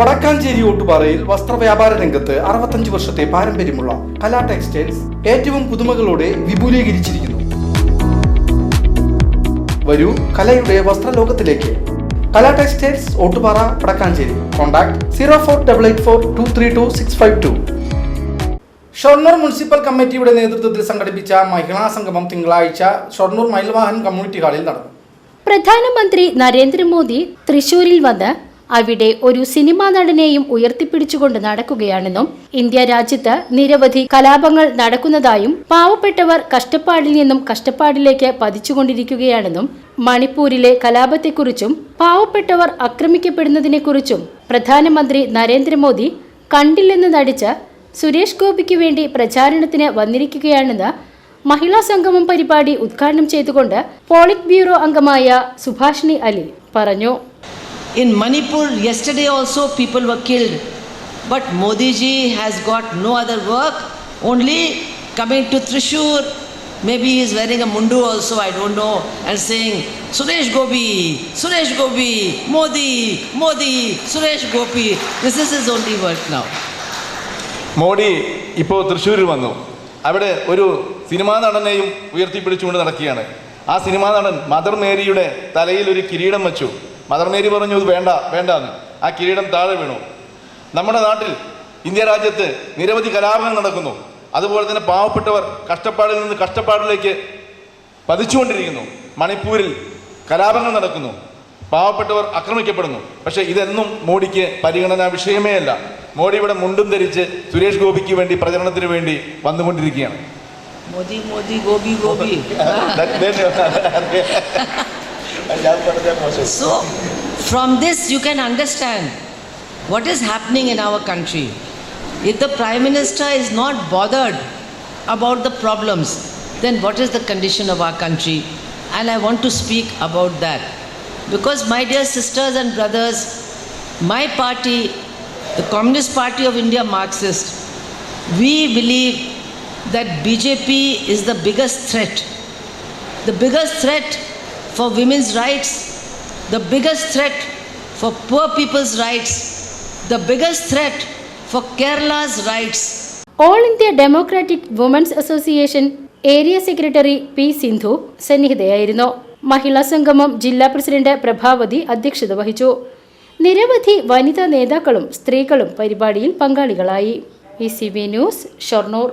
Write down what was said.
വടക്കാഞ്ചേരി ഓട്ടുപാറയിൽ വസ്ത്രവ്യാപാര രംഗത്ത് അറുപത്തഞ്ച് വർഷത്തെ പാരമ്പര്യമുള്ള കലാ ടെക്സ്റ്റൈൽസ് ഏറ്റവും പുതുമകളോടെ വിപുലീകരിച്ചിരിക്കുന്നു. വരൂ കലയുടെ വസ്ത്രലോകത്തിലേക്ക്. Kala textiles Ottupara Vadakkanchery. Contact zero four double eight four two three two six five two. Shoranur municipal കമ്മിറ്റിയുടെ നേതൃത്വത്തിൽ സംഘടിപ്പിച്ച മഹിളാ സംഗമം തിങ്കളാഴ്ച ഷൊർണൂർ മയിൽവാഹൻ കമ്മ്യൂണിറ്റി ഹാളിൽ നടന്നു. പ്രധാനമന്ത്രി നരേന്ദ്രമോദി തൃശൂരിൽ വന്ന് അവിടെ ഒരു സിനിമാ നടനെയും ഉയർത്തിപ്പിടിച്ചുകൊണ്ട് നടക്കുകയാണെന്നും ഇന്ത്യ രാജ്യത്ത് നിരവധി കലാപങ്ങൾ നടക്കുന്നതായും പാവപ്പെട്ടവർ കഷ്ടപ്പാടിൽ നിന്നും കഷ്ടപ്പാടിലേക്ക് പതിച്ചുകൊണ്ടിരിക്കുകയാണെന്നും മണിപ്പൂരിലെ കലാപത്തെക്കുറിച്ചും പാവപ്പെട്ടവർ ആക്രമിക്കപ്പെടുന്നതിനെക്കുറിച്ചും പ്രധാനമന്ത്രി നരേന്ദ്രമോദി കണ്ടില്ലെന്ന് നടിച്ച് സുരേഷ് ഗോപിക്ക് വേണ്ടി പ്രചാരണത്തിന് വന്നിരിക്കുകയാണെന്ന് മഹിളാ സംഗമം പരിപാടി ഉദ്ഘാടനം ചെയ്തുകൊണ്ട് പോളിറ്റ് ബ്യൂറോ അംഗമായ സുഭാഷിണി അലി പറഞ്ഞു. In Manipur, yesterday also people were killed. But Modi ji has got no other work, only coming to Trishur. Maybe he is wearing a mundu also, I don't know, and saying, Suresh Gopi, Suresh Gopi, Modi, Modi, Suresh Gopi. This is his only work now. Modi ഇപ്പോൾ തൃശ്ശൂരിൽ വന്നു അവിടെ ഒരു cinema നടനെയും ഉയർത്തിപ്പിടിച്ചുകൊണ്ട് നടക്കുകയാണ് ആ cinema നടൻ mother മേരിയുടെ തലയിൽ ഒരു കിരീടം വെച്ചു മദർ മേരി പറഞ്ഞു ഇത് വേണ്ട വേണ്ടാന്ന്. ആ കിരീടം താഴെ വീണു. നമ്മുടെ നാട്ടിൽ ഇന്ത്യ രാജ്യത്ത് നിരവധി കലാപങ്ങൾ നടക്കുന്നു. അതുപോലെ തന്നെ പാവപ്പെട്ടവർ കഷ്ടപ്പാടിൽ നിന്ന് കഷ്ടപ്പാടിലേക്ക് പതിച്ചുകൊണ്ടിരിക്കുന്നു. മണിപ്പൂരിൽ കലാപങ്ങൾ നടക്കുന്നു. പാവപ്പെട്ടവർ ആക്രമിക്കപ്പെടുന്നു. പക്ഷേ ഇതെന്നും മോഡിക്ക് പരിഗണനാ വിഷയമേ അല്ല. മോഡി ഇവിടെ മുണ്ടും ധരിച്ച് സുരേഷ് ഗോപിക്ക് വേണ്ടി പ്രചരണത്തിന് വേണ്ടി വന്നുകൊണ്ടിരിക്കുകയാണ്. Modi Modi Gopi Gobi. So, from this, you can understand what is happening in our country. If the Prime Minister is not bothered about the problems, then what is the condition of our country? And I want to speak about that. Because, my dear sisters and brothers, my party, the Communist Party of India, Marxist, we believe that BJP is the biggest threat the biggest threat for women's rights, the biggest threat for poor people's rights, the biggest threat for Kerala's rights. All India democratic women's association area secretary P Sindhu സന്നിഹിതയായിരുന്നു. മഹിളാ സംഗമം ജില്ലാ president Prabhavati അധ്യക്ഷത വഹിച്ചു. നിരവധി വനിതാ നേതാക്കളും സ്ത്രീകളും പരിപാടിയിൽ പങ്കാളികളായി. E C B news Shoranur